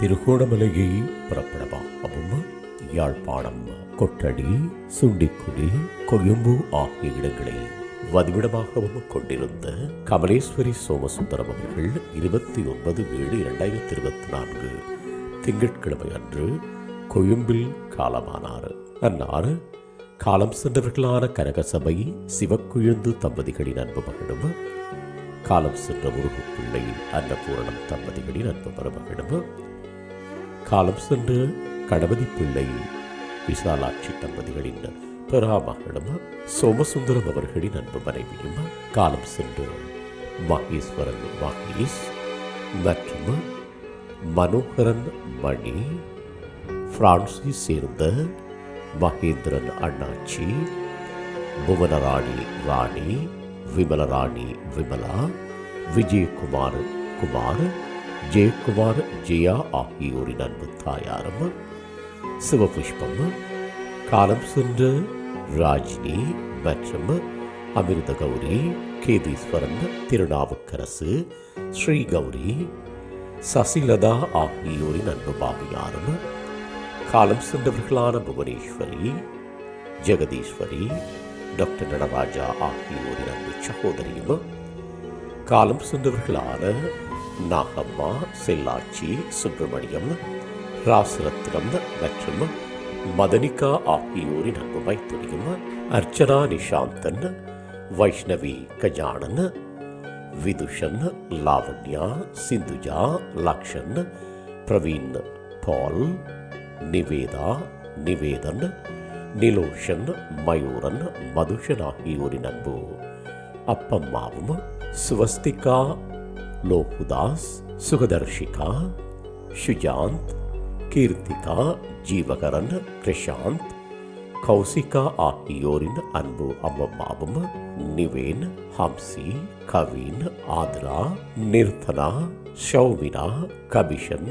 திருகோணமலையை புறப்படமாகவும் யாழ்ப்பாணம் கொட்டடி சுண்டிக்குடி கொழும்பு ஆகிய இடங்களை வதிவிடமாகவும் கொண்டிருந்த கமலேஸ்வரி சோமசுந்தரம் அவர்கள் இருபத்தி ஒன்பது ஏழு இரண்டாயிரத்தி இருபத்தி நான்கு திங்கட்கிழமை அன்று கொழும்பில் காலமானார். அன்னார் காலம் சென்றவர்களான கனகசபை சிவக்குழுந்து தம்பதிகளின் அன்பு மகனும் காலம் சென்ற முருகப்பிள்ளை அன்னபூரணம் தம்பதிகளின் அன்பு மருமகனும் காலம் சென்ற கணபதி பிள்ளை விசாலாட்சி தம்பதிகளின் பெறாமகளும் சோமசுந்தரம் அவர்களின் அன்பு மனைவியும் காலம் சென்று மகேஸ்வரன் மகேஷ் மற்றும் மனோகரன் மணி பிரான்சிஸ் சேர்ந்த மகேந்திரன் அண்ணாச்சி புவனராணி ராணி விமலராணி விமலா விஜயகுமார் குமார் ஜெயக்குமார் ஜெயா ஆகியோரின் அன்பு தாயாரும் சிவபுஷ்பம் காலம் சென்ற ராஜினி மற்றும் அமிர்த கௌரி கேதீஸ்வரன் திருநாவுக்கரசு ஸ்ரீ கௌரி சசிலதா ஆகியோரின் அன்பு பாவியாரும் காலம் சென்றவர்களான புவனேஸ்வரி ஜெகதீஸ்வரி டாக்டர் நடராஜா ஆகியோரின் அன்பு சகோதரியும் காலம் சென்றவர்களான நாகம்மா செல்லாட்சி சுப்பிரமணியம் ராசரத்னம் மற்றும் மதனிகா ஆகியோரின் அன்பு மைத்துரியும் அர்ச்சனா நிஷாந்தன் வைஷ்ணவி கஜானன் விதுஷன் லாவண்யா சிந்துஜா லக்ஷன் பிரவீன் பால் நிவேதா நிவேதன் நிலோஷன் மயூரன் மதுஷன் ஆகியோரின் அன்பு அப்பம்மாவும் சுவஸ்திகா லோகுதாஸ் சுகதர்ஷிகா சுஜாந்த் கீர்த்திகா ஜீவகரன் கிருஷாந்த் கௌசிகா ஆகியோரின் அன்பு அம்மாவும் நிவேன் ஹம்சி கவின் ஆத்ரா நிர்தனா ஷௌமினா கபிஷன்